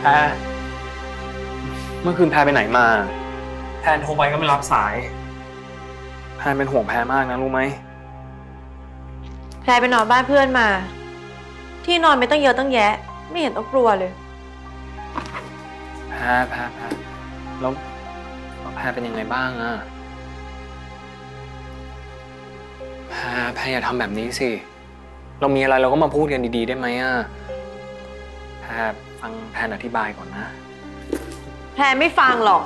แพรเมื่อคืนแพรไปไหนมาแทนโทรไปก็ไม่รับสาย แพรเป็นห่วงแพรมากนะรู้ไหม แพรไปนอนบ้านเพื่อนมา ที่นอนไม่ต้องเยอะต้องแยะ ไม่เห็นต้องกลัวเลย แพรแพรแพรแล้วแล้วแพรเป็นยังไงบ้างอะแพรแพรอย่าทำแบบนี้สิ เรามีอะไรเราก็มาพูดกันดีๆได้ไหมอะแพร ฟังแทนอธิบายก่อนนะ แพรไม่ฟังหรอก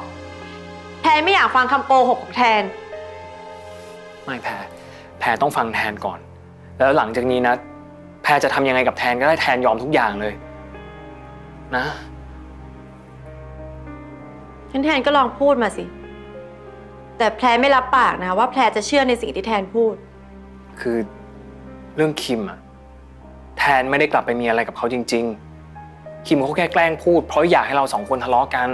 แพรไม่อยากฟังคำโกหกของแทน ไม่แพรแพรต้องฟังแทนก่อน แล้วหลังจากนี้นะ แพรจะทำยังไงกับแทนก็ได้แทนยอมทุกอย่างเลย นะ งั้นแทนก็ลองพูดมาสิ แต่แพรไม่รับปากนะว่าแพรจะเชื่อในสิ่งที่แทนพูด คือเรื่องคิมอะแทนไม่ได้กลับไปมีอะไรกับเขาจริง ๆ คิมเขาแค่แกล้งพูด เพราะอยากให้เราสองคนทะเลาะกัน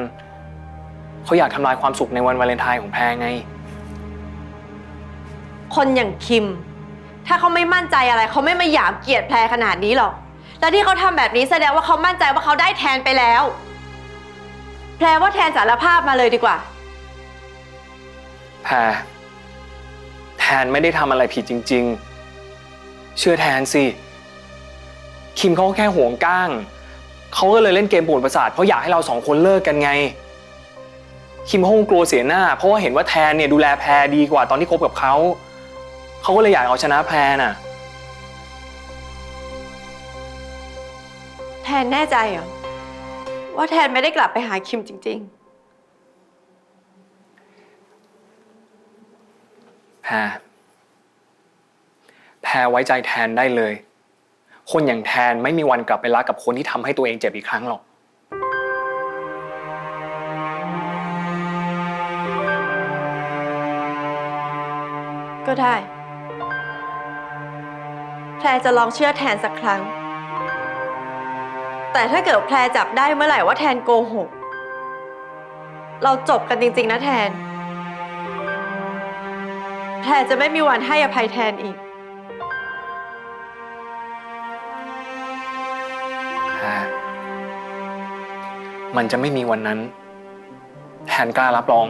เขาอยากทำลายความสุขในวันวาเลนไทน์ของแพรไง คนอย่างคิม ถ้าเขาไม่มั่นใจอะไรเขาไม่มาหยามเกียดแพรขนาดนี้หรอก แล้วที่เขาทำแบบนี้แสดงว่าเขามั่นใจว่าเขาได้แทนไปแล้ว แพรว่าแทนสารภาพมาเลยดีกว่า แพรแทนไม่ได้ทำอะไรผิดจริง ๆ เชื่อแทนสิ คิมเขาก็แค่ห่วงก้าง เขาก็เลยเล่นเกมปวดประสาทเพราะอยากให้เราสองคนเลิกกันไง คิมเขาคงกลัวเสียหน้า เพราะว่าเห็นว่าแทนเนี่ยดูแลแพรดีกว่าตอนที่คบกับเขา เขาก็เลยอยากเอาชนะแพรน่ะ แทนแน่ใจเหรอ ว่าแทนไม่ได้กลับไปหาคิมจริงแพรแพรไว้ใจแทนได้เลย คนอย่างแทนไม่มีวันกลับไปรักกับคนที่ทำให้ตัวเองเจ็บอีกครั้งหรอก ก็ได้ แพรจะลองเชื่อแทนสักครั้ง แต่ถ้าเกิดแพรจับได้เมื่อไหร่ว่าแทนโกหก เราจบกันจริง ๆ นะแทน แพรจะไม่มีวันให้อภัยแทนอีก มันจะไม่มีวันนั้น แทนกล้ารับรอง